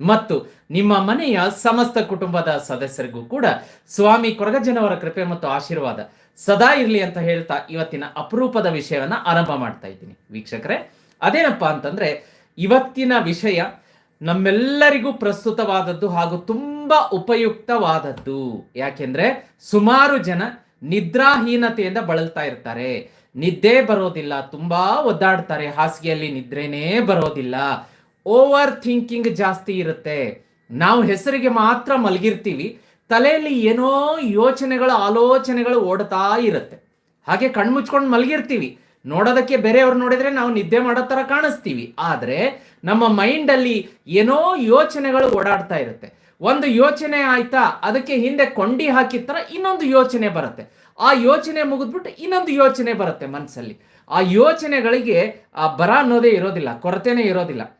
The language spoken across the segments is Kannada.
ಮತ್ತು ನಿಮ್ಮ ಮನೆಯ ಸಮಸ್ತ ಕುಟುಂಬದ ಸದಸ್ಯರಿಗೂ ಕೂಡ ಸ್ವಾಮಿ ಕೊರಗಜ್ಜನವರ ಕೃಪೆ ಮತ್ತು ಆಶೀರ್ವಾದ ಸದಾ ಇರಲಿ ಅಂತ ಹೇಳ್ತಾ ಇವತ್ತಿನ ಅಪರೂಪದ ವಿಷಯವನ್ನ ಆರಂಭ ಮಾಡ್ತಾ ಇದ್ದೀನಿ. ವೀಕ್ಷಕರೇ, ಅದೇನಪ್ಪ ಅಂತಂದ್ರೆ ಇವತ್ತಿನ ವಿಷಯ ನಮ್ಮೆಲ್ಲರಿಗೂ ಪ್ರಸ್ತುತವಾದದ್ದು ಹಾಗೂ ತುಂಬಾ ಉಪಯುಕ್ತವಾದದ್ದು. ಯಾಕೆಂದ್ರೆ ಸುಮಾರು ಜನ ನಿದ್ರಾಹೀನತೆಯಿಂದ ಬಳಲ್ತಾ ಇರ್ತಾರೆ. ನಿದ್ದೆ ಬರೋದಿಲ್ಲ, ತುಂಬಾ ಒದ್ದಾಡ್ತಾರೆ. ಹಾಸಿಗೆಯಲ್ಲಿ ನಿದ್ರೆನೇ ಬರೋದಿಲ್ಲ. ಓವರ್ ಥಿಂಕಿಂಗ್ ಜಾಸ್ತಿ ಇರುತ್ತೆ. ನಾವು ಹೆಸರಿಗೆ ಮಾತ್ರ ಮಲಗಿರ್ತೀವಿ. ತಲೆಯಲ್ಲಿ ಏನೋ ಯೋಚನೆಗಳು, ಆಲೋಚನೆಗಳು ಓಡ್ತಾ ಇರುತ್ತೆ. ಹಾಗೆ ಕಣ್ಮುಚ್ಕೊಂಡು ಮಲಗಿರ್ತೀವಿ. ನೋಡೋದಕ್ಕೆ ಬೇರೆಯವ್ರು ನೋಡಿದ್ರೆ ನಾವು ನಿದ್ದೆ ಮಾಡೋ ಥರ ಕಾಣಿಸ್ತೀವಿ. ಆದರೆ ನಮ್ಮ ಮೈಂಡಲ್ಲಿ ಏನೋ ಯೋಚನೆಗಳು ಓಡಾಡ್ತಾ ಇರುತ್ತೆ. ಒಂದು ಯೋಚನೆ ಆಯ್ತಾ, ಅದಕ್ಕೆ ಹಿಂದೆ ಕೊಂಡಿ ಹಾಕಿದ ಥರ ಇನ್ನೊಂದು ಯೋಚನೆ ಬರುತ್ತೆ. ಆ ಯೋಚನೆ ಮುಗಿದ್ಬಿಟ್ಟು ಇನ್ನೊಂದು ಯೋಚನೆ ಬರುತ್ತೆ ಮನಸ್ಸಲ್ಲಿ ಆ ಯೋಚನೆಗಳಿಗೆ ಆ ಬರ ಅನ್ನೋದೇ ಇರೋದಿಲ್ಲ, ಕೊರತೆನೇ ಇರೋದಿಲ್ಲ.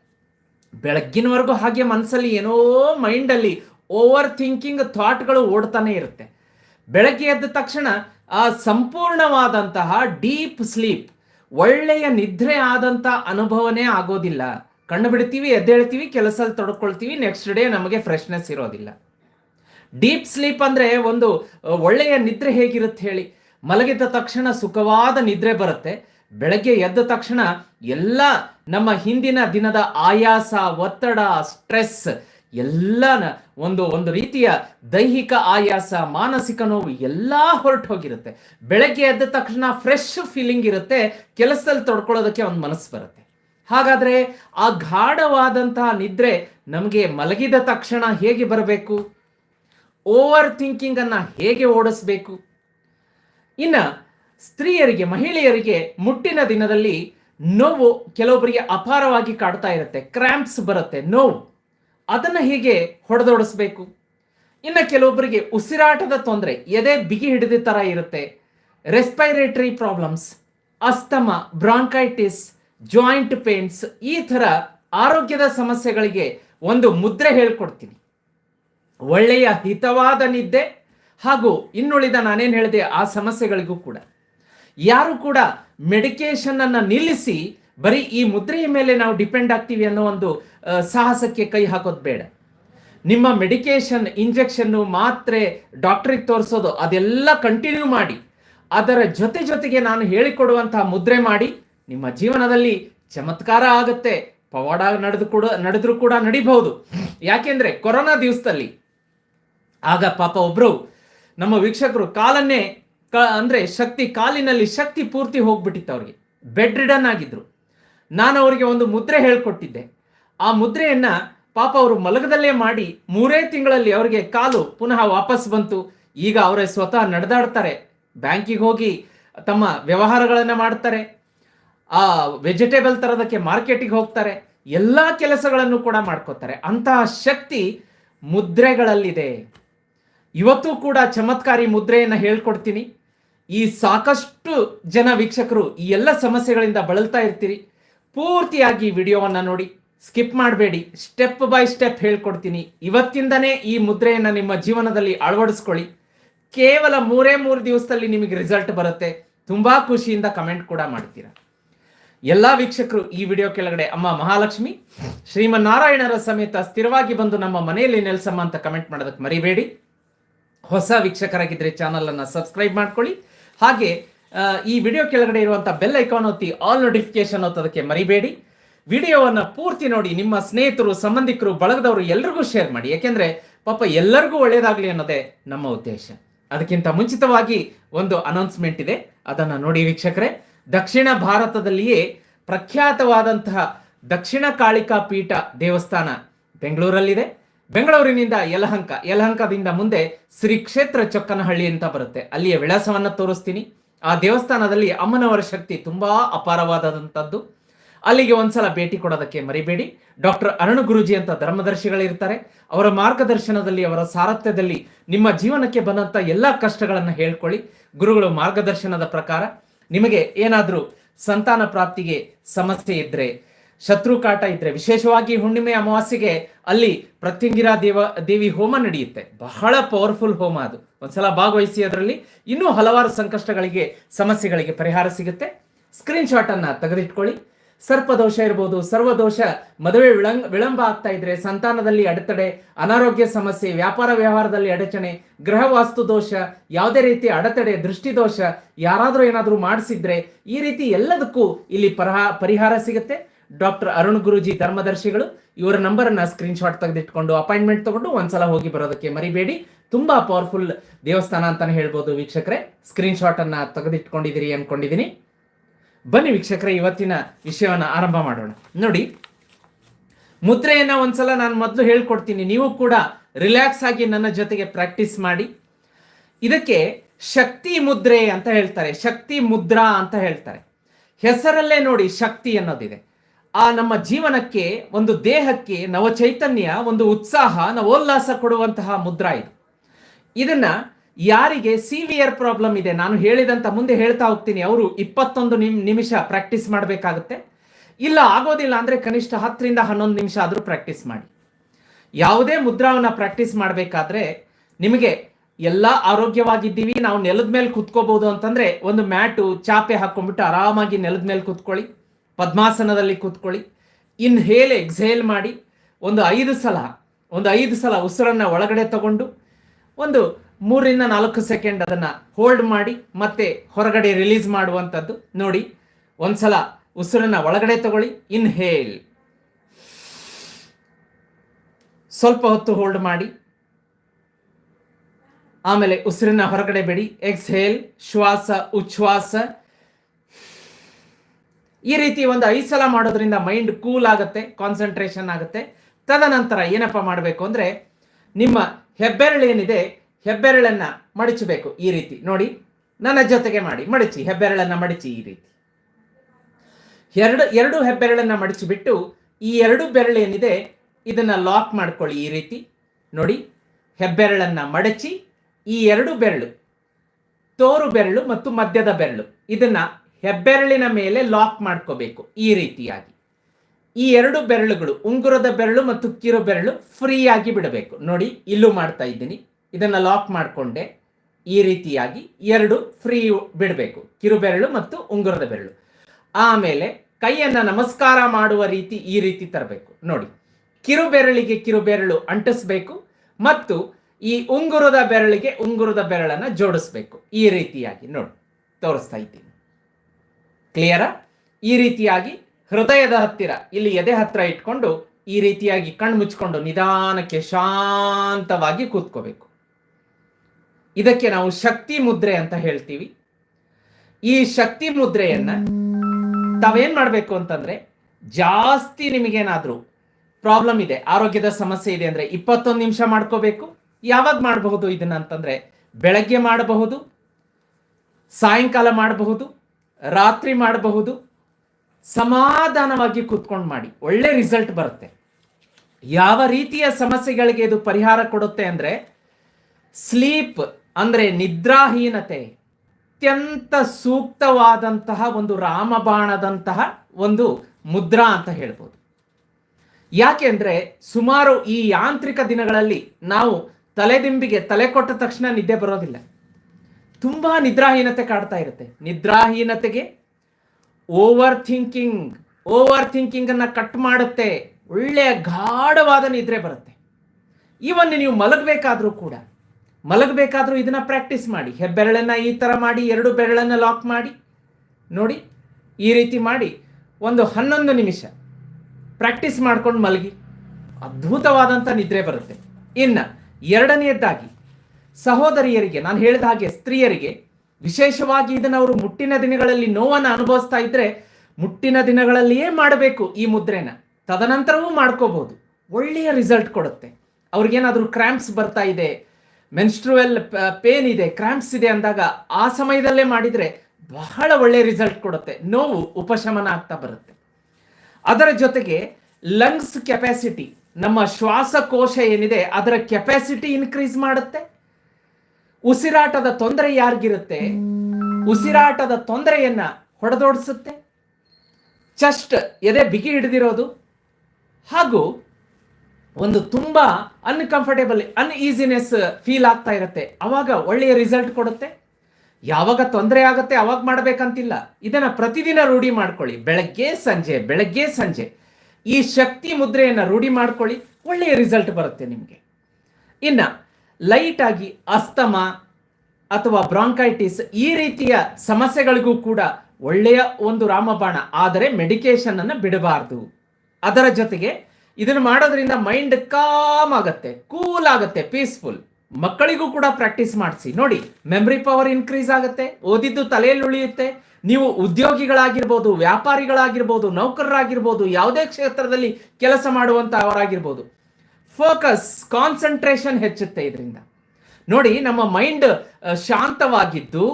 ಬೆಳಗ್ಗಿನವರೆಗೂ ಹಾಗೆ ಮನಸ್ಸಲ್ಲಿ ಏನೋ ಮೈಂಡಲ್ಲಿ ಓವರ್ ಥಿಂಕಿಂಗ್ ಥಾಟ್ಗಳು ಓಡ್ತಾನೆ ಇರುತ್ತೆ. ಬೆಳಗ್ಗೆ ಎದ್ದ ತಕ್ಷಣ ಆ ಸಂಪೂರ್ಣವಾದಂತಹ ಡೀಪ್ ಸ್ಲೀಪ್, ಒಳ್ಳೆಯ ನಿದ್ರೆ ಆದಂಥ ಅನುಭವನೇ ಆಗೋದಿಲ್ಲ. ಕಣ್ಣು ಬಿಡ್ತೀವಿ ಎದ್ದೇಳ್ತೀವಿ ಕೆಲಸದಲ್ಲಿ ತೊಡ್ಕೊಳ್ತೀವಿ ನೆಕ್ಸ್ಟ್ ಡೇ ನಮಗೆ ಫ್ರೆಶ್ನೆಸ್ ಇರೋದಿಲ್ಲ. ಡೀಪ್ ಸ್ಲೀಪ್ ಅಂದ್ರೆ ಒಂದು, ಒಳ್ಳೆಯ ನಿದ್ರೆ ಹೇಗಿರುತ್ತೆ ಹೇಳಿ. ಮಲಗಿದ ತಕ್ಷಣ ಸುಖವಾದ ನಿದ್ರೆ ಬರುತ್ತೆ. ಬೆಳಗ್ಗೆ ಎದ್ದ ತಕ್ಷಣ ಎಲ್ಲ ನಮ್ಮ ಹಿಂದಿನ ದಿನದ ಆಯಾಸ, ಒತ್ತಡ ಸ್ಟ್ರೆಸ್ ಎಲ್ಲ ಒಂದು ಒಂದು ರೀತಿಯ ದೈಹಿಕ ಆಯಾಸ, ಮಾನಸಿಕ ನೋವು ಎಲ್ಲ ಹೊರಟು ಹೋಗಿರುತ್ತೆ. ಬೆಳಗ್ಗೆ ಎದ್ದ ತಕ್ಷಣ ಫ್ರೆಶ್ ಫೀಲಿಂಗ್ ಇರುತ್ತೆ. ಕೆಲಸದಲ್ಲಿ ತೊಡ್ಕೊಳ್ಳೋದಕ್ಕೆ ಒಂದು ಮನಸ್ಸು ಬರುತ್ತೆ. ಹಾಗಾದ್ರೆ ಆ ಗಾಢವಾದಂತಹ ನಿದ್ರೆ ನಮಗೆ ಮಲಗಿದ ತಕ್ಷಣ ಹೇಗೆ ಬರಬೇಕು? ಓವರ್ ಥಿಂಕಿಂಗ್ ಅನ್ನ ಹೇಗೆ ಓಡಿಸ್ಬೇಕು? ಇನ್ನ ಸ್ತ್ರೀಯರಿಗೆ, ಮಹಿಳೆಯರಿಗೆ ಮುಟ್ಟಿನ ದಿನದಲ್ಲಿ ನೋವು ಕೆಲವೊಬ್ಬರಿಗೆ ಅಪಾರವಾಗಿ ಕಾಡ್ತಾ ಇರುತ್ತೆ, ಕ್ರ್ಯಾಂಪ್ಸ್ ಬರುತ್ತೆ, ನೋವು. ಅದನ್ನ ಹೇಗೆ ಹೊಡೆದೊಡಿಸ್ಬೇಕು. ಇನ್ನ ಕೆಲವೊಬ್ಬರಿಗೆ ಉಸಿರಾಟದ ತೊಂದರೆ, ಎದೆ ಬಿಗಿ ಹಿಡಿದ ತರ ಇರುತ್ತೆ respiratory problems asthma bronchitis joint pains ಈ ಥರ ಆರೋಗ್ಯದ ಸಮಸ್ಯೆಗಳಿಗೆ ಒಂದು ಮುದ್ರೆ ಹೇಳ್ಕೊಡ್ತೀನಿ. ಒಳ್ಳೆಯ ಹಿತವಾದ ನಿದ್ದೆ ಹಾಗೂ ಇನ್ನುಳಿದ ನಾನೇನು ಹೇಳಿದೆ ಆ ಸಮಸ್ಯೆಗಳಿಗೂ ಕೂಡ. ಯಾರು ಕೂಡ ಮೆಡಿಕೇಶನ್ ಅನ್ನ ನಿಲ್ಲಿಸಿ ಬರೀ ಈ ಮುದ್ರೆಯ ಮೇಲೆ ನಾವು ಡಿಪೆಂಡ್ ಆಗ್ತೀವಿ ಅನ್ನೋ ಒಂದು ಸಾಹಸಕ್ಕೆ ಕೈ ಹಾಕೋದು ಬೇಡ. ನಿಮ್ಮ ಮೆಡಿಕೇಶನ್ ಇಂಜೆಕ್ಷನ್ನು ಮಾತ್ರೆ ಡಾಕ್ಟ್ರಿಗೆ ತೋರಿಸೋದು, ಅದೆಲ್ಲ ಕಂಟಿನ್ಯೂ ಮಾಡಿ. ಅದರ ಜೊತೆ ಜೊತೆಗೆ ನಾನು ಹೇಳಿಕೊಡುವಂತಹ ಮುದ್ರೆ ಮಾಡಿ, ನಿಮ್ಮ ಜೀವನದಲ್ಲಿ ಚಮತ್ಕಾರ ಆಗುತ್ತೆ. ಪವಾಡ ನಡೆದು ಕೂಡ, ನಡೆದ್ರೂ ಕೂಡ ನಡಿಬಹುದು. ಯಾಕೆಂದ್ರೆ ಕೊರೋನಾ ದಿವಸದಲ್ಲಿ, ಆಗ ಪಾಪ ಒಬ್ರು ನಮ್ಮ ವೀಕ್ಷಕರು ಕಾಲನ್ನೇ ಕ, ಅಂದ್ರೆ ಶಕ್ತಿ, ಕಾಲಿನಲ್ಲಿ ಶಕ್ತಿ ಪೂರ್ತಿ ಹೋಗ್ಬಿಟ್ಟಿತ್ತು ಅವ್ರಿಗೆ. ಬೆಡ್ ರಿಡನ್ ಆಗಿದ್ರು. ನಾನು ಅವರಿಗೆ ಒಂದು ಮುದ್ರೆ ಹೇಳ್ಕೊಟ್ಟಿದ್ದೆ. ಆ ಮುದ್ರೆಯನ್ನ ಪಾಪ ಅವರು ಮಲಗದಲ್ಲೇ ಮಾಡಿ ಮೂರೇ ತಿಂಗಳಲ್ಲಿ ಅವರಿಗೆ ಕಾಲು ಪುನಃ ವಾಪಸ್ ಬಂತು. ಈಗ ಅವರೇ ಸ್ವತಃ ನಡೆದಾಡ್ತಾರೆ. ಬ್ಯಾಂಕಿಗೆ ಹೋಗಿ ತಮ್ಮ ವ್ಯವಹಾರಗಳನ್ನು ಮಾಡ್ತಾರೆ. ಆ ವೆಜಿಟೇಬಲ್ ತರೋದಕ್ಕೆ ಮಾರ್ಕೆಟಿಗೆ ಹೋಗ್ತಾರೆ. ಎಲ್ಲ ಕೆಲಸಗಳನ್ನು ಕೂಡ ಮಾಡ್ಕೋತಾರೆ. ಅಂತಹ ಶಕ್ತಿ ಮುದ್ರೆಗಳಲ್ಲಿದೆ. ಇವತ್ತು ಕೂಡ ಚಮತ್ಕಾರಿ ಮುದ್ರೆಯನ್ನು ಹೇಳ್ಕೊಡ್ತೀನಿ. ಈ ಸಾಕಷ್ಟು ಜನ ವೀಕ್ಷಕರು ಈ ಎಲ್ಲ ಸಮಸ್ಯೆಗಳಿಂದ ಬಳಲ್ತಾ ಇರ್ತೀರಿ. ಪೂರ್ತಿಯಾಗಿ ವಿಡಿಯೋವನ್ನು ನೋಡಿ. ಸ್ಕಿಪ್ ಮಾಡಬೇಡಿ. ಸ್ಟೆಪ್ ಬೈ ಸ್ಟೆಪ್ ಹೇಳ್ಕೊಡ್ತೀನಿ. ಇವತ್ತಿಂದನೇ ಈ ಮುದ್ರೆಯನ್ನು ನಿಮ್ಮ ಜೀವನದಲ್ಲಿ ಅಳವಡಿಸ್ಕೊಳ್ಳಿ. ಕೇವಲ ಮೂರೇ ಮೂರು ದಿವಸದಲ್ಲಿ ನಿಮಗೆ ರಿಸಲ್ಟ್ ಬರುತ್ತೆ. ತುಂಬಾ ಖುಷಿಯಿಂದ ಕಮೆಂಟ್ ಕೂಡ ಮಾಡ್ತೀರಾ. ಎಲ್ಲ ವೀಕ್ಷಕರು ಈ ವಿಡಿಯೋ ಕೆಳಗಡೆ ಅಮ್ಮ ಮಹಾಲಕ್ಷ್ಮಿ, ಶ್ರೀಮನ್ನಾರಾಯಣರ ಸಮೇತ ಸ್ಥಿರವಾಗಿ ಬಂದು ನಮ್ಮ ಮನೆಯಲ್ಲಿ ನೆಲೆಸಮ್ಮ ಅಂತ ಕಮೆಂಟ್ ಮಾಡೋದಕ್ಕೆ ಮರಿಬೇಡಿ. ಹೊಸ ವೀಕ್ಷಕರಾಗಿದ್ದರೆ ಚಾನಲನ್ನು ಸಬ್ಸ್ಕ್ರೈಬ್ ಮಾಡ್ಕೊಳ್ಳಿ. ಹಾಗೆ ಈ ವಿಡಿಯೋ ಕೆಳಗಡೆ ಇರುವಂತ ಬೆಲ್ ಐಕಾನ್ ಒತ್ತಿ ಆಲ್ ನೋಟಿಫಿಕೇಶನ್ ಒತ್ತೋದಕ್ಕೆ ಮರಿಬೇಡಿ. ವಿಡಿಯೋವನ್ನ ಪೂರ್ತಿ ನೋಡಿ, ನಿಮ್ಮ ಸ್ನೇಹಿತರು, ಸಂಬಂಧಿಕರು, ಬಳಗದವರು ಎಲ್ರಿಗೂ ಶೇರ್ ಮಾಡಿ. ಯಾಕೆಂದ್ರೆ, ಪಾಪ ಎಲ್ಲರಿಗೂ ಒಳ್ಳೇದಾಗ್ಲಿ ಅನ್ನೋದೇ ನಮ್ಮ ಉದ್ದೇಶ. ಅದಕ್ಕಿಂತ ಮುಂಚಿತವಾಗಿ ಒಂದು ಅನೌನ್ಸ್ಮೆಂಟ್ ಇದೆ. ಅದನ್ನ ನೋಡಿ ವೀಕ್ಷಕರೇ. ದಕ್ಷಿಣ ಭಾರತದಲ್ಲಿಯೇ ಪ್ರಖ್ಯಾತವಾದಂತಹ ದಕ್ಷಿಣ ಕಾಳಿಕಾ ಪೀಠ ದೇವಸ್ಥಾನ ಬೆಂಗಳೂರಲ್ಲಿದೆ. ಬೆಂಗಳೂರಿನಿಂದ ಯಲಹಂಕ, ಯಲಹಂಕದಿಂದ ಮುಂದೆ ಶ್ರೀ ಕ್ಷೇತ್ರ ಚೊಕ್ಕನಹಳ್ಳಿ ಅಂತ ಬರುತ್ತೆ. ಅಲ್ಲಿಯ ವಿಳಾಸವನ್ನ ತೋರಿಸ್ತೀನಿ. ಆ ದೇವಸ್ಥಾನದಲ್ಲಿ ಅಮ್ಮನವರ ಶಕ್ತಿ ತುಂಬಾ ಅಪಾರವಾದಂಥದ್ದು ಅಲ್ಲಿಗೆ ಒಂದ್ಸಲ ಭೇಟಿ ಕೊಡೋದಕ್ಕೆ ಮರಿಬೇಡಿ. ಡಾಕ್ಟರ್ ಅರುಣ್ ಗುರುಜಿ ಅಂತ ಧರ್ಮದರ್ಶಿಗಳಿರ್ತಾರೆ. ಅವರ ಮಾರ್ಗದರ್ಶನದಲ್ಲಿ, ಅವರ ಸಾರಥ್ಯದಲ್ಲಿ ನಿಮ್ಮ ಜೀವನಕ್ಕೆ ಬಂದಂತ ಎಲ್ಲ ಕಷ್ಟಗಳನ್ನು ಹೇಳ್ಕೊಳ್ಳಿ. ಗುರುಗಳು ಮಾರ್ಗದರ್ಶನದ ಪ್ರಕಾರ ನಿಮಗೆ ಏನಾದರೂ ಸಂತಾನ ಪ್ರಾಪ್ತಿಗೆ ಸಮಸ್ಯೆ ಇದ್ರೆ ಶತ್ರು ಕಾಟ ಇದ್ರೆ, ವಿಶೇಷವಾಗಿ ಹುಣ್ಣಿಮೆ ಅಮಾವಾಸ್ಯೆಗೆ ಅಲ್ಲಿ ಪ್ರತ್ಯಂಗಿರಾ ದೇವ, ದೇವಿ ಹೋಮ ನಡೆಯುತ್ತೆ. ಬಹಳ ಪವರ್ಫುಲ್ ಹೋಮ ಅದು. ಒಂದ್ಸಲ ಭಾಗವಹಿಸಿ ಅದರಲ್ಲಿ ಇನ್ನೂ ಹಲವಾರು ಸಂಕಷ್ಟಗಳಿಗೆ, ಸಮಸ್ಯೆಗಳಿಗೆ ಪರಿಹಾರ ಸಿಗುತ್ತೆ. ಸ್ಕ್ರೀನ್ ಶಾಟ್ ಅನ್ನ ತೆಗೆದಿಟ್ಕೊಳ್ಳಿ. ಸರ್ಪದೋಷ ಇರ್ಬೋದು ಸರ್ವದೋಷ ಮದುವೆ ವಿಳಂಬ ವಿಳಂಬ ಆಗ್ತಾ ಇದ್ರೆ, ಸಂತಾನದಲ್ಲಿ ಅಡೆತಡೆ, ಅನಾರೋಗ್ಯ ಸಮಸ್ಯೆ, ವ್ಯಾಪಾರ ವ್ಯವಹಾರದಲ್ಲಿ ಅಡಚಣೆ, ಗೃಹ ವಾಸ್ತು ದೋಷ, ಯಾವುದೇ ರೀತಿ ಅಡೆತಡೆ, ದೃಷ್ಟಿ ದೋಷ, ಯಾರಾದರೂ ಏನಾದರೂ ಮಾಡಿಸಿದ್ರೆ ಈ ರೀತಿ ಎಲ್ಲದಕ್ಕೂ ಇಲ್ಲಿ ಪರಹಾ, ಪರಿಹಾರ ಸಿಗುತ್ತೆ. ಡಾಕ್ಟರ್ ಅರುಣ್ ಗುರುಜಿ ಧರ್ಮದರ್ಶಿಗಳು ಇವರ ನಂಬರ್ ಅನ್ನ ಸ್ಕ್ರೀನ್ ಶಾಟ್ ತೆಗೆದಿಟ್ಕೊಂಡು ಅಪಾಯಿಂಟ್ಮೆಂಟ್ ತಗೊಂಡು ಒಂದ್ಸಲ ಹೋಗಿ ಬರೋದಕ್ಕೆ ಮರಿಬೇಡಿ. ತುಂಬಾ ಪವರ್ಫುಲ್ ದೇವಸ್ಥಾನ ಅಂತಾನೆ ಹೇಳ್ಬೋದು ವೀಕ್ಷಕರೇ. ಸ್ಕ್ರೀನ್ ಶಾಟ್ ಅನ್ನ ತೆಗೆದಿಟ್ಕೊಂಡಿದ್ದೀರಿ ಅನ್ಕೊಂಡಿದ್ದೀನಿ. ಬನ್ನಿ ವೀಕ್ಷಕರೇ, ಇವತ್ತಿನ ವಿಷಯವನ್ನ ಆರಂಭ ಮಾಡೋಣ. ನೋಡಿ, ಮುದ್ರೆಯನ್ನ ಒಂದ್ಸಲ ನಾನು ಮೊದಲು ಹೇಳ್ಕೊಡ್ತೀನಿ. ನೀವು ಕೂಡ ರಿಲ್ಯಾಕ್ಸ್ ಆಗಿ ನನ್ನ ಜೊತೆಗೆ ಪ್ರಾಕ್ಟೀಸ್ ಮಾಡಿ. ಇದಕ್ಕೆ ಶಕ್ತಿ ಮುದ್ರೆ ಅಂತ ಹೇಳ್ತಾರೆ. ಶಕ್ತಿ ಮುದ್ರಾ ಅಂತ ಹೇಳ್ತಾರೆ. ಹೆಸರಲ್ಲೇ ನೋಡಿ ಶಕ್ತಿ ಅನ್ನೋದಿದೆ. ಆ ನಮ್ಮ ಜೀವನಕ್ಕೆ, ಒಂದು ದೇಹಕ್ಕೆ ನವ ಚೈತನ್ಯ ಒಂದು ಉತ್ಸಾಹ, ನವೋಲ್ಲಾಸ ಕೊಡುವಂತಹ ಮುದ್ರಾ ಇದು. ಇದನ್ನ ಯಾರಿಗೆ ಸಿವಿಯರ್ ಪ್ರಾಬ್ಲಮ್ ಇದೆ, ನಾನು ಹೇಳಿದಂತ ಮುಂದೆ ಹೇಳ್ತಾ ಹೋಗ್ತೀನಿ. ಅವರು ಇಪ್ಪತ್ತೊಂದು ನಿಮ್, ನಿಮಿಷ ಪ್ರಾಕ್ಟೀಸ್ ಮಾಡಬೇಕಾಗುತ್ತೆ. ಇಲ್ಲ ಆಗೋದಿಲ್ಲ ಅಂದ್ರೆ ಕನಿಷ್ಠ ಹತ್ತರಿಂದ ಹನ್ನೊಂದು ನಿಮಿಷ ಆದರೂ ಪ್ರಾಕ್ಟೀಸ್ ಮಾಡಿ. ಯಾವುದೇ ಮುದ್ರಾವನ್ನ ಪ್ರಾಕ್ಟೀಸ್ ಮಾಡಬೇಕಾದ್ರೆ ನಿಮಗೆ ಎಲ್ಲ ಆರೋಗ್ಯವಾಗಿದ್ದೀವಿ, ನಾವು ನೆಲದ ಮೇಲೆ ಕುತ್ಕೋಬಹುದು ಅಂತಂದ್ರೆ ಒಂದು ಮ್ಯಾಟು, ಚಾಪೆ ಹಾಕೊಂಡ್ಬಿಟ್ಟು ಆರಾಮಾಗಿ ನೆಲದ ಮೇಲೆ ಕುತ್ಕೊಳ್ಳಿ. ಪದ್ಮಾಸನದಲ್ಲಿ ಕೂತ್ಕೊಳ್ಳಿ. ಇನ್ಹೇಲ್ ಎಕ್ಸೇಲ್ ಮಾಡಿ ಒಂದು ಐದು ಸಲ, ಒಂದು ಐದು ಸಲ ಉಸಿರನ್ನ ಒಳಗಡೆ ತಗೊಂಡು ಒಂದು ಮೂರಿಂದ ನಾಲ್ಕು ಸೆಕೆಂಡ್ ಅದನ್ನ ಹೋಲ್ಡ್ ಮಾಡಿ ಮತ್ತೆ ಹೊರಗಡೆ ರಿಲೀಸ್ ಮಾಡುವಂಥದ್ದು. ನೋಡಿ, ಒಂದ್ಸಲ ಉಸಿರನ್ನ ಒಳಗಡೆ ತಗೊಳ್ಳಿ. ಇನ್ಹೇಲ್ ಸ್ವಲ್ಪ ಹೊತ್ತು ಹೋಲ್ಡ್ ಮಾಡಿ. ಆಮೇಲೆ ಉಸಿರನ್ನ ಹೊರಗಡೆ ಬಿಡಿ. ಎಕ್ಸ್ಹೇಲ್ ಶ್ವಾಸ, ಉಚ್ಛ್ವಾಸ ಈ ರೀತಿ ಒಂದು ಐದು ಸಲ ಮಾಡೋದ್ರಿಂದ ಮೈಂಡ್ ಕೂಲ್ ಆಗುತ್ತೆ ಕಾನ್ಸಂಟ್ರೇಷನ್ ಆಗುತ್ತೆ. ತದನಂತರ ಏನಪ್ಪ ಮಾಡಬೇಕು ಅಂದರೆ ನಿಮ್ಮ ಹೆಬ್ಬೆರಳು ಏನಿದೆ, ಹೆಬ್ಬೆರಳನ್ನ ಮಡಚಬೇಕು ಈ ರೀತಿ. ನೋಡಿ, ನನ್ನ ಜೊತೆಗೆ ಮಾಡಿ, ಮಡಚಿ, ಹೆಬ್ಬೆರಳನ್ನು ಮಡಚಿ ಈ ರೀತಿ. ಎರಡು ಎರಡು ಹೆಬ್ಬೆರಳನ್ನು ಮಡಚಿಬಿಟ್ಟು ಈ ಎರಡು ಬೆರಳೇನಿದೆ ಇದನ್ನು ಲಾಕ್ ಮಾಡ್ಕೊಳ್ಳಿ ಈ ರೀತಿ. ನೋಡಿ, ಹೆಬ್ಬೆರಳನ್ನು ಮಡಚಿ ಈ ಎರಡು ಬೆರಳು, ತೋರು ಬೆರಳು ಮತ್ತು ಮಧ್ಯದ ಬೆರಳು, ಇದನ್ನ ಹೆಬ್ಬೆರಳಿನ ಮೇಲೆ ಲಾಕ್ ಮಾಡ್ಕೋಬೇಕು, ಈ ರೀತಿಯಾಗಿ. ಈ ಎರಡು ಬೆರಳುಗಳು, ಉಂಗುರದ ಬೆರಳು ಮತ್ತು ಕಿರು ಬೆರಳು ಫ್ರೀ ಆಗಿ ಬಿಡಬೇಕು. ನೋಡಿ, ಇಲ್ಲೂ ಮಾಡ್ತಾ ಇದ್ದೀನಿ. ಇದನ್ನು ಲಾಕ್ ಮಾಡಿಕೊಂಡೆ. ಈ ರೀತಿಯಾಗಿ ಎರಡು ಫ್ರೀ ಬಿಡಬೇಕು. ಕಿರು ಬೆರಳು ಮತ್ತು ಉಂಗುರದ ಬೆರಳು. ಆಮೇಲೆ ಕೈಯನ್ನು ನಮಸ್ಕಾರ ಮಾಡುವ ರೀತಿ ಈ ರೀತಿ ತರಬೇಕು. ನೋಡಿ, ಕಿರು ಬೆರಳಿಗೆ ಕಿರು ಬೆರಳು ಅಂಟಿಸ್ಬೇಕು ಮತ್ತು ಈ ಉಂಗುರದ ಬೆರಳಿಗೆ ಉಂಗುರದ ಬೆರಳನ್ನು ಜೋಡಿಸ್ಬೇಕು. ಈ ರೀತಿಯಾಗಿ ನೋಡಿ, ತೋರಿಸ್ತಾ ಇದ್ದೀನಿ. ಕ್ಲಿಯರಾ ಈ ರೀತಿಯಾಗಿ ಹೃದಯದ ಹತ್ತಿರ, ಇಲ್ಲಿ ಎದೆ ಹತ್ತಿರ ಇಟ್ಕೊಂಡು ಈ ರೀತಿಯಾಗಿ ಕಣ್ಣು ಮುಚ್ಕೊಂಡು ನಿಧಾನಕ್ಕೆ ಶಾಂತವಾಗಿ ಕೂತ್ಕೋಬೇಕು. ಇದಕ್ಕೆ ನಾವು ಶಕ್ತಿ ಮುದ್ರೆ ಅಂತ ಹೇಳ್ತೀವಿ. ಈ ಶಕ್ತಿ ಮುದ್ರೆಯನ್ನ ತಾವೇನ್ ಮಾಡಬೇಕು ಅಂತಂದ್ರೆ, ಜಾಸ್ತಿ ನಿಮಗೇನಾದ್ರೂ ಪ್ರಾಬ್ಲಮ್ ಇದೆ, ಆರೋಗ್ಯದ ಸಮಸ್ಯೆ ಇದೆ ಅಂದ್ರೆ ಇಪ್ಪತ್ತೊಂದು ನಿಮಿಷ ಮಾಡ್ಕೋಬೇಕು. ಯಾವಾಗ ಮಾಡಬಹುದು ಇದನ್ನ ಅಂತಂದ್ರೆ, ಬೆಳಗ್ಗೆ ಮಾಡಬಹುದು, ಸಾಯಂಕಾಲ ಮಾಡಬಹುದು ರಾತ್ರಿ ಮಾಡಬಹುದು. ಸಮಾಧಾನವಾಗಿ ಕೂತ್ಕೊಂಡು ಮಾಡಿ. ಒಳ್ಳೆ ರಿಸಲ್ಟ್ ಬರುತ್ತೆ. ಯಾವ ರೀತಿಯ ಸಮಸ್ಯೆಗಳಿಗೆ ಇದು ಪರಿಹಾರ ಕೊಡುತ್ತೆ ಅಂದರೆ ಸ್ಲೀಪ್ ಅಂದರೆ ನಿದ್ರಾಹೀನತೆ, ಅತ್ಯಂತ ಸೂಕ್ತವಾದಂತಹ ಒಂದು ರಾಮಬಾಣದಂತಹ ಒಂದು ಮುದ್ರಾ ಅಂತ ಹೇಳ್ಬೋದು. ಯಾಕೆಂದರೆ ಸುಮಾರು ಈ ಯಾಂತ್ರಿಕ ದಿನಗಳಲ್ಲಿ ನಾವು ತಲೆದಿಂಬಿಗೆ ತಲೆ ಕೊಟ್ಟ ತಕ್ಷಣ ನಿದ್ದೆ ಬರೋದಿಲ್ಲ. ತುಂಬಾ ನಿದ್ರಾಹೀನತೆ ಕಾಡ್ತಾ ಇರುತ್ತೆ. ನಿದ್ರಾಹೀನತೆಗೆ ಓವರ್ ಥಿಂಕಿಂಗ್ ಓವರ್ ಥಿಂಕಿಂಗ್ ಅನ್ನ ಕಟ್ ಮಾಡುತ್ತೆ. ಒಳ್ಳೆಯ ಗಾಢವಾದ ನಿದ್ರೆ ಬರುತ್ತೆ. ಈವನ್ ನೀವು ಮಲಗಬೇಕಾದ್ರೂ ಕೂಡ, ಮಲಗಬೇಕಾದ್ರೂ ಇದನ್ನ ಪ್ರಾಕ್ಟೀಸ್ ಮಾಡಿ. ಹೆಬ್ಬೆರಳನ್ನ ಈ ತರ ಮಾಡಿ, ಎರಡು ಬೆರಳನ್ನ ಲಾಕ್ ಮಾಡಿ. ನೋಡಿ, ಈ ರೀತಿ ಮಾಡಿ. ಒಂದು ಹನ್ನೊಂದು ನಿಮಿಷ ಪ್ರಾಕ್ಟೀಸ್ ಮಾಡ್ಕೊಂಡು ಮಲಗಿ. ಅದ್ಭುತವಾದಂಥ ನಿದ್ರೆ ಬರುತ್ತೆ. ಇನ್ನ ಎರಡನೆಯದ್ದಾಗಿ ಸಹೋದರಿಯರಿಗೆ, ನಾನು ಹೇಳಿದ ಹಾಗೆ ಸ್ತ್ರೀಯರಿಗೆ, ವಿಶೇಷವಾಗಿ ಇದನ್ನು ಅವರು ಮುಟ್ಟಿನ ದಿನಗಳಲ್ಲಿ ನೋವನ್ನು ಅನುಭವಿಸ್ತಾ ಇದ್ರೆ ಮುಟ್ಟಿನ ದಿನಗಳಲ್ಲಿಯೇ ಮಾಡಬೇಕು ಈ ಮುದ್ರೆನ. ತದನಂತರವೂ ಮಾಡ್ಕೋಬಹುದು. ಒಳ್ಳೆಯ ರಿಸಲ್ಟ್ ಕೊಡುತ್ತೆ. ಅವ್ರಿಗೇನಾದರೂ ಕ್ರ್ಯಾಂಪ್ಸ್ ಬರ್ತಾ ಇದೆ ಮೆನ್ಸ್ಟ್ರುವೆಲ್ ಪೇನ್ ಇದೆ ಕ್ರ್ಯಾಂಪ್ಸ್ ಇದೆ ಅಂದಾಗ ಆ ಸಮಯದಲ್ಲೇ ಮಾಡಿದ್ರೆ ಬಹಳ ಒಳ್ಳೆ ರಿಸಲ್ಟ್ ಕೊಡುತ್ತೆ. ನೋವು, ಉಪಶಮನ ಆಗ್ತಾ ಬರುತ್ತೆ. ಅದರ ಜೊತೆಗೆ ಲಂಗ್ಸ್ ಕೆಪಾಸಿಟಿ ನಮ್ಮ ಶ್ವಾಸಕೋಶ ಏನಿದೆ ಅದರ ಕೆಪಾಸಿಟಿ ಇನ್ಕ್ರೀಸ್ ಮಾಡುತ್ತೆ. ಉಸಿರಾಟದ ತೊಂದರೆ ಯಾರಿಗಿರುತ್ತೆ? ಉಸಿರಾಟದ ತೊಂದರೆಯನ್ನ ಹೊಡೆದೋಡಿಸುತ್ತೆ? ಚಸ್ಟ್ ಎದೆ ಬಿಗಿ ಹಿಡಿದಿರೋದು? ಹಾಗೂ ಒಂದು ತುಂಬಾ ಅನ್ಕಂಫರ್ಟೇಬಲ್ ಅನ್ಈಸಿನೆಸ್ ಫೀಲ್ ಆಗ್ತಾ ಇರುತ್ತೆ. ಅವಾಗ ಒಳ್ಳೆಯ ರಿಸಲ್ಟ್ ಕೊಡುತ್ತೆ. ಯಾವಾಗ ತೊಂದರೆ ಆಗುತ್ತೆ ಅವಾಗ ಮಾಡಬೇಕಂತಿಲ್ಲ. ಇದನ್ನ ಪ್ರತಿದಿನ ರೂಢಿ ಮಾಡ್ಕೊಳ್ಳಿ. ಬೆಳಗ್ಗೆ, ಸಂಜೆ ಬೆಳಗ್ಗೆ, ಸಂಜೆ. ಈ ಶಕ್ತಿ ಮುದ್ರೆಯನ್ನು ರೂಢಿ ಮಾಡ್ಕೊಳ್ಳಿ. ಒಳ್ಳೆಯ ರಿಸಲ್ಟ್ ಬರುತ್ತೆ ನಿಮಗೆ. ಇನ್ನ ಲೈಟ್ ಆಗಿ ಅಸ್ತಮ ಅಥವಾ ಬ್ರಾಂಕೈಟಿಸ್ ಈ ರೀತಿಯ ಸಮಸ್ಯೆಗಳಿಗೂ ಕೂಡ ಒಳ್ಳೆಯ ಒಂದು ರಾಮಬಾಣ. ಆದರೆ ಮೆಡಿಕೇಶನ್ ಅನ್ನು ಬಿಡಬಾರ್ದು. ಅದರ ಜೊತೆಗೆ ಇದನ್ನು ಮಾಡೋದ್ರಿಂದ ಮೈಂಡ್ ಕಾಮ್ ಆಗುತ್ತೆ, ಕೂಲ್ ಆಗುತ್ತೆ, ಪೀಸ್ಫುಲ್. ಮಕ್ಕಳಿಗೂ ಕೂಡ ಪ್ರಾಕ್ಟೀಸ್ ಮಾಡಿಸಿ. ನೋಡಿ, ಮೆಮ್ರಿ ಪವರ್ ಇನ್ಕ್ರೀಸ್ ಆಗುತ್ತೆ, ಓದಿದ್ದು ತಲೆಯಲ್ಲಿ ಉಳಿಯುತ್ತೆ. ನೀವು ಉದ್ಯೋಗಿಗಳಾಗಿರ್ಬೋದು, ವ್ಯಾಪಾರಿಗಳಾಗಿರ್ಬೋದು, ನೌಕರರಾಗಿರ್ಬೋದು, ಯಾವುದೇ ಕ್ಷೇತ್ರದಲ್ಲಿ ಕೆಲಸ ಮಾಡುವಂತಹವರಾಗಿರ್ಬೋದು. ಫೋಕಸ್ ಕಾನ್ಸಂಟ್ರೇಷನ್ ಹೆಚ್ಚುತ್ತೆ ಇದರಿಂದ. ನೋಡಿ, ನಮ್ಮ ಮೈಂಡ್ ಶಾಂತವಾಗಿದ್ದು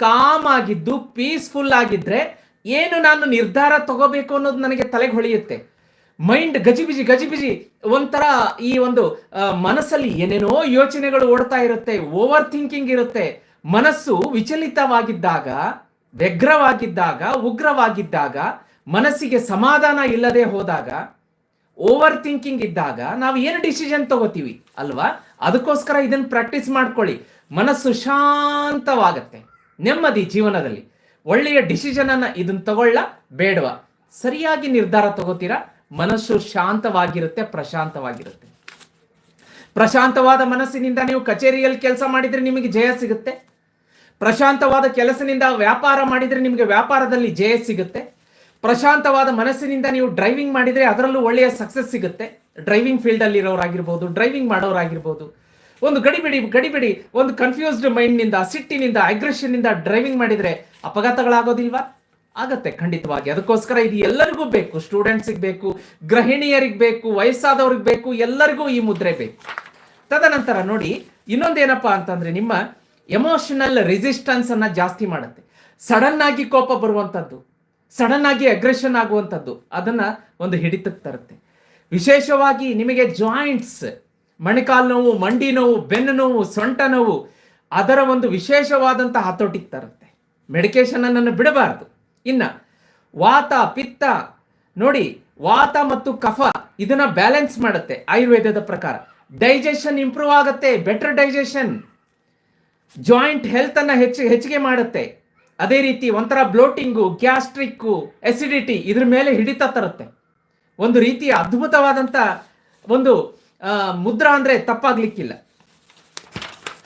ಕಾಮ್ ಆಗಿದ್ದು ಪೀಸ್ಫುಲ್ ಆಗಿದ್ರೆ ಏನು ನಾನು ನಿರ್ಧಾರ ತಗೋಬೇಕು ಅನ್ನೋದು ನನಗೆ ತಲೆಗೆ ಹೊಳೆಯುತ್ತೆ. ಮೈಂಡ್ ಗಜಿಬಿಜಿ ಗಜಿಬಿಜಿ ಒಂಥರ ಈ ಒಂದು ಮನಸ್ಸಲ್ಲಿ ಏನೇನೋ ಯೋಚನೆಗಳು ಓಡ್ತಾ ಇರುತ್ತೆ ಓವರ್ ಥಿಂಕಿಂಗ್ ಇರುತ್ತೆ. ಮನಸ್ಸು ವಿಚಲಿತವಾಗಿದ್ದಾಗ, ವ್ಯಗ್ರವಾಗಿದ್ದಾಗ, ಉಗ್ರವಾಗಿದ್ದಾಗ, ಮನಸ್ಸಿಗೆ ಸಮಾಧಾನ ಇಲ್ಲದೆ ಹೋದಾಗ ಓವರ್ ಥಿಂಕಿಂಗ್ ಇದ್ದಾಗ ನಾವು ಏನು ಡಿಸಿಷನ್ ತಗೋತೀವಿ ಅಲ್ವಾ? ಅದಕ್ಕೋಸ್ಕರ ಇದನ್ನು ಪ್ರಾಕ್ಟೀಸ್ ಮಾಡ್ಕೊಳ್ಳಿ. ಮನಸ್ಸು ಶಾಂತವಾಗತ್ತೆ ನೆಮ್ಮದಿ ಜೀವನದಲ್ಲಿ. ಒಳ್ಳೆಯ ಡಿಸಿಷನ್ ಅನ್ನ ಇದನ್ನ ತಗೊಳ್ಳ ಬೇಡವ? ಸರಿಯಾಗಿ ನಿರ್ಧಾರ ತಗೋತೀರಾ? ಮನಸ್ಸು ಶಾಂತವಾಗಿರುತ್ತೆ, ಪ್ರಶಾಂತವಾಗಿರುತ್ತೆ. ಪ್ರಶಾಂತವಾದ ಮನಸ್ಸಿನಿಂದ ನೀವು ಕಚೇರಿಯಲ್ಲಿ ಕೆಲಸ ಮಾಡಿದ್ರೆ ನಿಮಗೆ ಜಯ ಸಿಗುತ್ತೆ. ಪ್ರಶಾಂತವಾದ ಕೆಲಸದಿಂದ ವ್ಯಾಪಾರ ಮಾಡಿದ್ರೆ ನಿಮಗೆ ವ್ಯಾಪಾರದಲ್ಲಿ ಜಯ ಸಿಗುತ್ತೆ. ಪ್ರಶಾಂತವಾದ ಮನಸ್ಸಿನಿಂದ ನೀವು ಡ್ರೈವಿಂಗ್ ಮಾಡಿದರೆ ಅದರಲ್ಲೂ ಒಳ್ಳೆಯ ಸಕ್ಸಸ್ ಸಿಗುತ್ತೆ. ಡ್ರೈವಿಂಗ್ ಫೀಲ್ಡ್ ಅಲ್ಲಿ ಇರೋರಾಗಿರ್ಬೋದು ಡ್ರೈವಿಂಗ್ ಮಾಡೋರಾಗಿರ್ಬೋದು. ಒಂದು ಗಡಿಬಿಡಿ ಗಡಿಬಿಡಿ, ಒಂದು ಕನ್ಫ್ಯೂಸ್ಡ್ ಮೈಂಡ್ನಿಂದ ಸಿಟ್ಟಿನಿಂದ ಅಗ್ರೆಷನ್ನಿಂದ ಡ್ರೈವಿಂಗ್ ಮಾಡಿದ್ರೆ ಅಪಘಾತಗಳಾಗೋದಿಲ್ವಾ? ಆಗತ್ತೆ, ಖಂಡಿತವಾಗಿ. ಅದಕ್ಕೋಸ್ಕರ ಇದು ಎಲ್ಲರಿಗೂ ಬೇಕು. ಸ್ಟೂಡೆಂಟ್ಸಿಗೆ ಬೇಕು, ಗೃಹಿಣಿಯರಿಗೆ ಬೇಕು, ವಯಸ್ಸಾದವ್ರಿಗೆ ಬೇಕು, ಎಲ್ಲರಿಗೂ ಈ ಮುದ್ರೆ ಬೇಕು. ತದನಂತರ ನೋಡಿ, ಇನ್ನೊಂದೇನಪ್ಪಾ ಅಂತಂದ್ರೆ ನಿಮ್ಮ ಎಮೋಷನಲ್ ರೆಸಿಸ್ಟೆನ್ಸ್ ಅನ್ನ ಜಾಸ್ತಿ ಮಾಡುತ್ತೆ. ಸಡನ್ ಆಗಿ ಕೋಪ ಬರುವಂಥದ್ದು ಸಡನ್ ಆಗಿ ಅಗ್ರೆಷನ್ ಆಗುವಂಥದ್ದು. ಅದನ್ನ ಒಂದು ಹಿಡಿತಕ್ಕೆ ತರುತ್ತೆ. ವಿಶೇಷವಾಗಿ ನಿಮಗೆ ಜಾಯಿಂಟ್ಸ್ ಮಣಿಕಾಲು ನೋವು, ಮಂಡಿ ನೋವು, ಬೆನ್ನು ನೋವು, ಸೊಂಟ ನೋವು, ಅದರ ಒಂದು ವಿಶೇಷವಾದಂಥ ಹತೋಟಿಗೆ ತರುತ್ತೆ. ಮೆಡಿಕೇಶನ್ ಅನ್ನು ಬಿಡಬಾರ್ದು. ಇನ್ನ ವಾತ, ಪಿತ್ತ, ನೋಡಿ, ವಾತ ಮತ್ತು ಕಫ ಇದನ್ನ ಬ್ಯಾಲೆನ್ಸ್ ಮಾಡುತ್ತೆ ಆಯುರ್ವೇದದ ಪ್ರಕಾರ. ಡೈಜೆಷನ್ ಇಂಪ್ರೂವ್ ಆಗುತ್ತೆ ಬೆಟರ್ ಡೈಜೆಷನ್ ಜಾಯಿಂಟ್ ಹೆಲ್ತ್ ಅನ್ನ ಹೆಚ್ಚು, ಹೆಚ್ಚಿಗೆ ಮಾಡುತ್ತೆ. ಅದೇ ರೀತಿ ಒಂಥರ ಬ್ಲೋಟಿಂಗು, ಗ್ಯಾಸ್ಟ್ರಿಕ್ಕು ಎಸಿಡಿಟಿ ಇದ್ರ ಮೇಲೆ ಹಿಡಿತ ತರುತ್ತೆ. ಒಂದು ರೀತಿಯ ಅದ್ಭುತವಾದಂಥ ಒಂದು ಮುದ್ರ ಅಂದ್ರೆ ತಪ್ಪಾಗ್ಲಿಕ್ಕಿಲ್ಲ.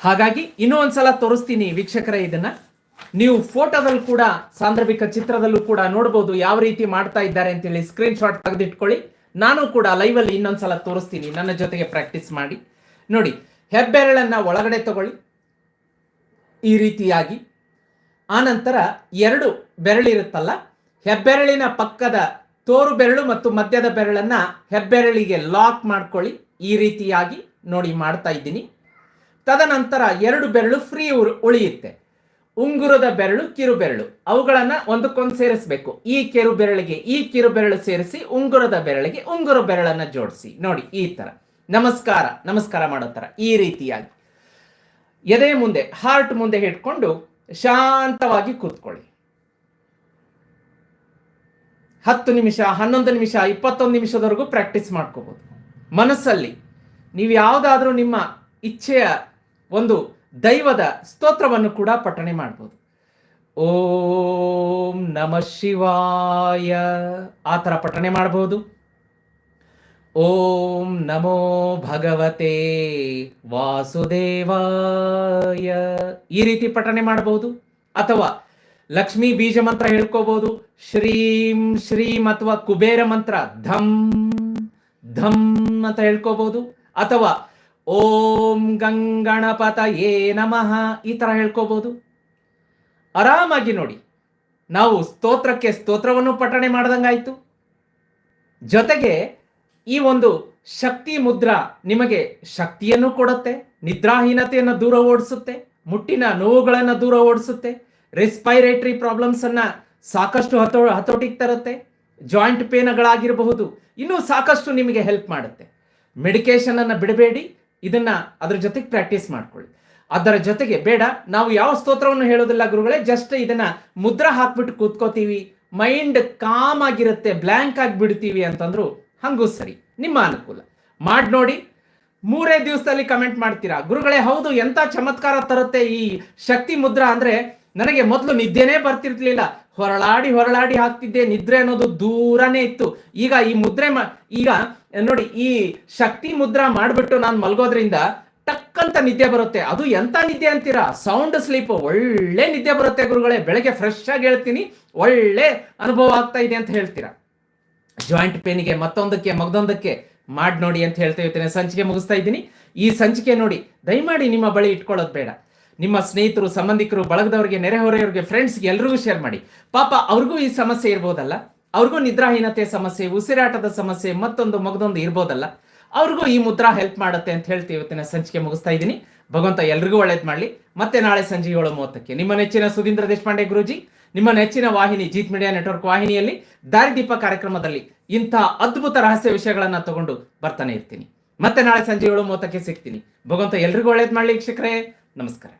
ಹಾಗಾಗಿ ಇನ್ನೂ ಒಂದ್ಸಲ ತೋರಿಸ್ತೀನಿ ವೀಕ್ಷಕರೇ ಇದನ್ನ. ನೀವು ಫೋಟೋದಲ್ಲಿ ಕೂಡ, ಸಾಂದರ್ಭಿಕ ಚಿತ್ರದಲ್ಲೂ ಕೂಡ ನೋಡ್ಬೋದು ಯಾವ ರೀತಿ ಮಾಡ್ತಾ ಇದ್ದಾರೆ ಅಂತೇಳಿ ಸ್ಕ್ರೀನ್ ಶಾಟ್ ತೆಗೆದಿಟ್ಕೊಳ್ಳಿ. ನಾನು ಕೂಡ ಲೈವಲ್ಲಿ ಇನ್ನೊಂದ್ಸಲ ತೋರಿಸ್ತೀನಿ. ನನ್ನ ಜೊತೆಗೆ ಪ್ರಾಕ್ಟೀಸ್ ಮಾಡಿ. ನೋಡಿ, ಹೆಬ್ಬೆರಳನ್ನ ಒಳಗಡೆ ತಗೊಳ್ಳಿ. ಈ ರೀತಿಯಾಗಿ. ಆನಂತರ ಎರಡು ಬೆರಳಿರುತ್ತಲ್ಲ? ಹೆಬ್ಬೆರಳಿನ ಪಕ್ಕದ ತೋರು ಬೆರಳು ಮತ್ತು ಮಧ್ಯದ ಬೆರಳನ್ನ ಹೆಬ್ಬೆರಳಿಗೆ ಲಾಕ್ ಮಾಡ್ಕೊಳ್ಳಿ. ಈ ರೀತಿಯಾಗಿ ನೋಡಿ ಮಾಡ್ತಾ ಇದ್ದೀನಿ. ತದನಂತರ ಎರಡು ಬೆರಳು ಫ್ರೀ ಉಳಿಯುತ್ತೆ. ಉಂಗುರದ ಬೆರಳು, ಕಿರು ಬೆರಳು. ಅವುಗಳನ್ನ ಒಂದಕ್ಕೊಂದು ಸೇರಿಸಬೇಕು. ಈ ಕಿರು ಬೆರಳಿಗೆ ಈ ಕಿರು ಬೆರಳು ಸೇರಿಸಿ ಉಂಗುರದ ಬೆರಳಿಗೆ ಉಂಗುರ ಬೆರಳನ್ನ ಜೋಡಿಸಿ. ನೋಡಿ, ಈ ತರ. ನಮಸ್ಕಾರ ನಮಸ್ಕಾರ ಮಾಡೋ ತರ. ಈ ರೀತಿಯಾಗಿ. ಎದೆ ಮುಂದೆ ಹಾರ್ಟ್ ಮುಂದೆ ಇಟ್ಕೊಂಡು ಶಾಂತವಾಗಿ ಕೂತ್ಕೊಳ್ಳಿ. ಹತ್ತು ನಿಮಿಷ, ಹನ್ನೊಂದು ನಿಮಿಷ, ಇಪ್ಪತ್ತೊಂದು ನಿಮಿಷದವರೆಗೂ ಪ್ರಾಕ್ಟೀಸ್ ಮಾಡ್ಕೋಬಹುದು ಮನಸ್ಸಲ್ಲಿ ನೀವು ಯಾವುದಾದ್ರೂ ನಿಮ್ಮ ಇಚ್ಛೆಯ ಒಂದು ದೈವದ ಸ್ತೋತ್ರವನ್ನು ಕೂಡ ಪಠಣೆ ಮಾಡ್ಬೋದು. ಓಂ ನಮ ಶಿವಾಯ. ಆ ಥರ ಪಠಣೆ ಮಾಡಬಹುದು ಓಂ ನಮೋ ಭಗವತೆ ವಾಸುದೇವಾಯ. ಈ ರೀತಿ ಪಠಣೆ ಮಾಡಬಹುದು? ಅಥವಾ ಲಕ್ಷ್ಮೀ ಬೀಜ ಮಂತ್ರ ಹೇಳ್ಕೋಬಹುದು? ಶ್ರೀಂ ಶ್ರೀಂ ಅಥವಾ ಕುಬೇರ ಮಂತ್ರ ಧಂ ಧಂ ಅಂತ ಹೇಳ್ಕೋಬಹುದು? ಅಥವಾ ಓಂ ಗಂಗಣಪತ ಏ ನಮಃ ಈ ತರ ಹೇಳ್ಕೋಬಹುದು? ಆರಾಮಾಗಿ ನೋಡಿ. ನಾವು ಸ್ತೋತ್ರಕ್ಕೆ ಸ್ತೋತ್ರವನ್ನು ಪಠಣೆ ಮಾಡ್ದಂಗಾಯ್ತು. ಜೊತೆಗೆ ಈ ಒಂದು ಶಕ್ತಿ ಮುದ್ರಾ ನಿಮಗೆ ಶಕ್ತಿಯನ್ನು ಕೊಡುತ್ತೆ, ನಿದ್ರಾಹೀನತೆಯನ್ನು ದೂರ ಓಡಿಸುತ್ತೆ, ಮುಟ್ಟಿನ ನೋವುಗಳನ್ನು ದೂರ ಓಡಿಸುತ್ತೆ ರೆಸ್ಪೈರೇಟರಿ ಪ್ರಾಬ್ಲಮ್ಸ್ ಅನ್ನ ಸಾಕಷ್ಟು ಹತೋ, ಹತೋಟಿಗೆ ತರುತ್ತೆ ಜಾಯಿಂಟ್ ಪೇನ್ಗಳಾಗಿರಬಹುದು ಇನ್ನೂ ಸಾಕಷ್ಟು ನಿಮಗೆ ಹೆಲ್ಪ್ ಮಾಡುತ್ತೆ. ಮೆಡಿಕೇಶನ್ ಅನ್ನು ಬಿಡಬೇಡಿ, ಇದನ್ನ ಅದ್ರ ಜೊತೆಗೆ ಪ್ರಾಕ್ಟೀಸ್ ಮಾಡ್ಕೊಳ್ಳಿ. ಅದರ ಜೊತೆಗೆ ಬೇಡ, ನಾವು ಯಾವ ಸ್ತೋತ್ರವನ್ನು ಹೇಳೋದಿಲ್ಲ ಗುರುಗಳೇ ಜಸ್ಟ್ ಇದನ್ನ ಮುದ್ರ ಹಾಕ್ಬಿಟ್ಟು ಕೂತ್ಕೋತೀವಿ ಮೈಂಡ್ ಕಾಮ್ ಆಗಿರುತ್ತೆ ಬ್ಲ್ಯಾಂಕ್ ಆಗಿ ಬಿಡ್ತೀವಿ ಅಂತಂದ್ರು ಹಂಗೂ ಸರಿ, ನಿಮ್ಮ ಅನುಕೂಲ. ಮಾಡಿ ನೋಡಿ, ಮೂರೇ ದಿವಸದಲ್ಲಿ ಕಮೆಂಟ್ ಮಾಡ್ತೀರಾ? ಗುರುಗಳೇ, ಹೌದು, ಎಂತ ಚಮತ್ಕಾರ ತರುತ್ತೆ ಈ ಶಕ್ತಿ ಮುದ್ರಾ ಅಂದ್ರೆ, ನನಗೆ ಮೊದಲು ನಿದ್ದೆನೇ ಬರ್ತಿರ್ಲಿಲ್ಲ. ಹೊರಳಾಡಿ ಹೊರಳಾಡಿ ಹಾಕ್ತಿದ್ದೆ, ನಿದ್ರೆ ಅನ್ನೋದು ದೂರನೇ ಇತ್ತು. ಈಗ ಈ ಮುದ್ರೆ ಈಗ ನೋಡಿ, ಈ ಶಕ್ತಿ ಮುದ್ರಾ ಮಾಡಿಬಿಟ್ಟು ನಾನು ಮಲ್ಗೋದ್ರಿಂದ ಟಕ್ಕಂತ ನಿದ್ದೆ ಬರುತ್ತೆ. ಅದು ಎಂತ ನಿದ್ದೆ ಅಂತೀರಾ? ಸೌಂಡ್ ಸ್ಲೀಪ್ ಒಳ್ಳೆ ನಿದ್ದೆ ಬರುತ್ತೆ ಗುರುಗಳೇ. ಬೆಳಗ್ಗೆ ಫ್ರೆಶ್ ಆಗಿ ಹೇಳ್ತೀನಿ, ಒಳ್ಳೆ ಅನುಭವ ಆಗ್ತಾ ಇದೆ ಅಂತ ಹೇಳ್ತೀರಾ? ಜಾಯಿಂಟ್ ಪೇನಿಗೆ ಮತ್ತೊಂದಕ್ಕೆ, ಮಗದೊಂದಕ್ಕೆ ಮಾಡಿ ನೋಡಿ ಅಂತ ಹೇಳ್ತಾ ಇರ್ತೇನೆ. ಸಂಚಿಕೆ ಮುಗಿಸ್ತಾ ಇದ್ದೀನಿ. ಈ ಸಂಚಿಕೆ ನೋಡಿ, ದಯಮಾಡಿ ನಿಮ್ಮ ಬಳಿ ಇಟ್ಕೊಳ್ಳೋದು ಬೇಡ. ನಿಮ್ಮ ಸ್ನೇಹಿತರು, ಸಂಬಂಧಿಕರು, ಬಳಗದವರಿಗೆ, ನೆರೆಹೊರೆಯವರಿಗೆ ಫ್ರೆಂಡ್ಸ್ಗೆ ಎಲ್ರಿಗೂ ಶೇರ್ ಮಾಡಿ. ಪಾಪ, ಅವ್ರಿಗೂ ಈ ಸಮಸ್ಯೆ ಇರ್ಬೋದಲ್ಲ. ಅವ್ರಿಗೂ ನಿದ್ರಾಹೀನತೆ ಸಮಸ್ಯೆ, ಉಸಿರಾಟದ ಸಮಸ್ಯೆ, ಮತ್ತೊಂದು ಮಗದೊಂದು ಇರ್ಬೋದಲ್ಲ. ಅವ್ರಿಗೂ ಈ ಮುದ್ರಾ ಹೆಲ್ಪ್ ಮಾಡುತ್ತೆ ಅಂತ ಹೇಳ್ತಿ ಇವತ್ತಿನ ಸಂಚಿಕೆ ಮುಗಿಸ್ತಾ ಇದ್ದೀನಿ. ಭಗವಂತ ಎಲ್ರಿಗೂ ಒಳ್ಳೇದು ಮಾಡಲಿ. ಮತ್ತೆ ನಾಳೆ ಸಂಜೆ ಏಳು ಮೂವತ್ತಕ್ಕೆ. ನಿಮ್ಮ ನೆಚ್ಚಿನ ಸುಧೀಂದ್ರ ದೇಶಪಾಂಡೆ ಗುರುಜಿ ನಿಮ್ಮ ನೆಚ್ಚಿನ ವಾಹಿನಿ ಜೀತ್ ಮೀಡಿಯಾ ನೆಟ್ವರ್ಕ್ ವಾಹಿನಿಯಲ್ಲಿ ದಾರಿದೀಪ ಕಾರ್ಯಕ್ರಮದಲ್ಲಿ ಇಂಥ ಅದ್ಭುತ ರಹಸ್ಯ ವಿಷಯಗಳನ್ನ ತಗೊಂಡು ಬರ್ತಾನೆ ಇರ್ತೀನಿ. ಮತ್ತೆ ನಾಳೆ ಸಂಜೆ ಏಳು ಮೂವತ್ತಕ್ಕೆ ಸಿಗ್ತೀನಿ. ಭಗವಂತ ಎಲ್ರಿಗೂ ಒಳ್ಳೇದ್ ಮಾಡ್ಲಿ ವೀಕ್ಷಕರೇ. ನಮಸ್ಕಾರ.